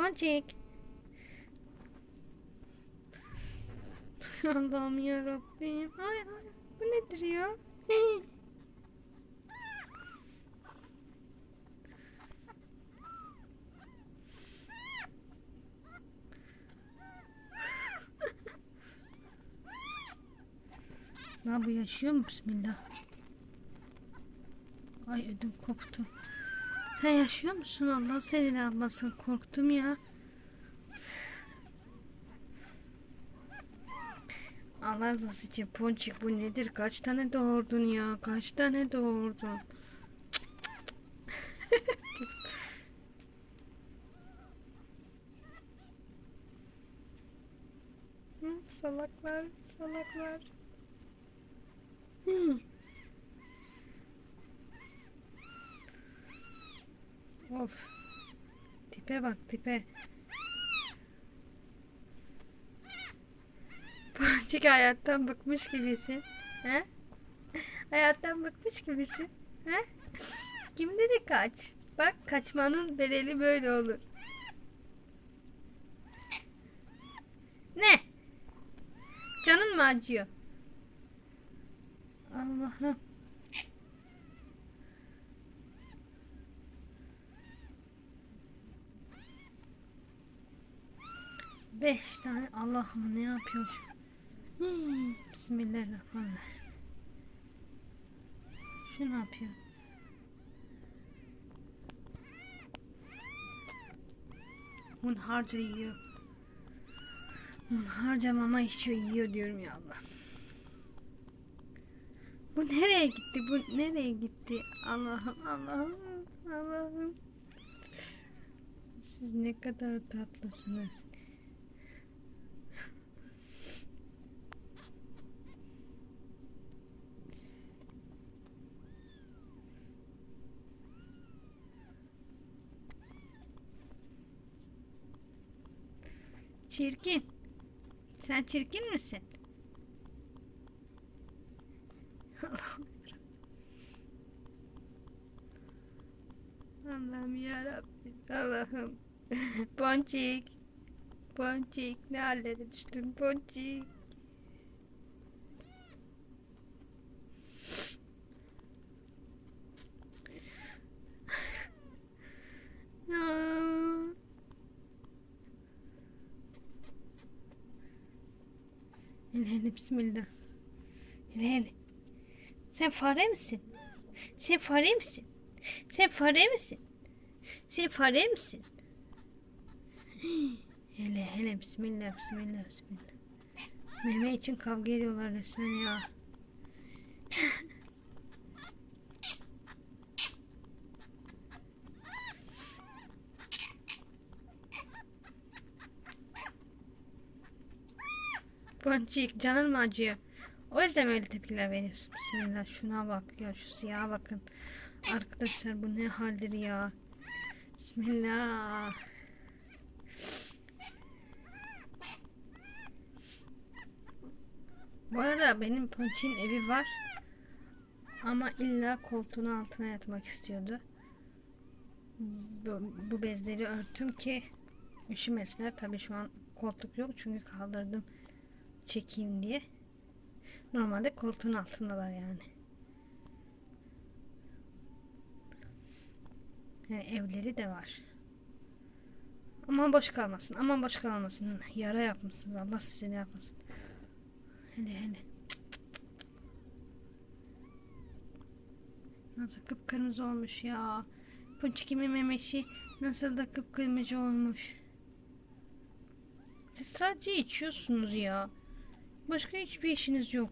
Ponçik. Allah'ım ya Rabbim. Ay ay. Bu nedir ya? Ne bu yaşıyor mu? Bismillah. Ay ödüm koptu. Sen yaşıyor musun? Allah seni ne yapmasın. Korktum ya. Allah rızası için Ponçik bu nedir? Kaç tane doğurdun ya? Kaç tane doğurdun? Salaklar, salaklar. Hı. Of. Tipe bak tipe. Ponçik hayattan bıkmış gibisin. He? Hayattan bıkmış gibisin. He? Kim dedi kaç? Bak kaçmanın bedeli böyle olur. Ne? Canın mı acıyor? Allah'ım. Beş tane Allah'ım ne yapıyor Bismillahirrahmanirrahim. Şu ne yapıyor? Hunharca yiyor. Hunharca mama içiyor yiyor diyorum ya Allah. Bu nereye gitti? Bu nereye gitti? Allah'ım Allah'ım Allah'ım. Siz ne kadar tatlısınız. Çirkin. Sen çirkin misin? Allah'ım. Yarabbim. Allah'ım. Ponçik. Ponçik. Ne hallere düştün Ponçik. Ya. Hele hele bismillah. Hele hele. Sen fare misin? Sen fare misin? Sen fare misin? Sen fare misin? Hele hele bismillah bismillah bismillah. Meme için kavga ediyorlar resmen ya. Ponçik canın mı acıyor? O yüzden mi öyle tepkiler veriyorsun. Bismillah şuna bak ya şu siyaha bakın. Arkadaşlar bu ne haldir ya. Bismillah. Bu arada benim Ponçik'in evi var. Ama illa koltuğun altına yatmak istiyordu. Bu, bu bezleri örttüm ki üşümesinler. Tabii şu an koltuk yok çünkü kaldırdım çekeyim diye. Normalde koltuğun altındalar yani. Yani evleri de var. Aman boş kalmasın. Aman boş kalmasın. Yara yapmışsınız. Allah sizi ne yapmasın. Hele hele. Nasıl kıpkırmızı olmuş ya. Punçikimin memesi nasıl da kıpkırmızı olmuş. Siz sadece içiyorsunuz ya. Başka hiçbir işiniz yok.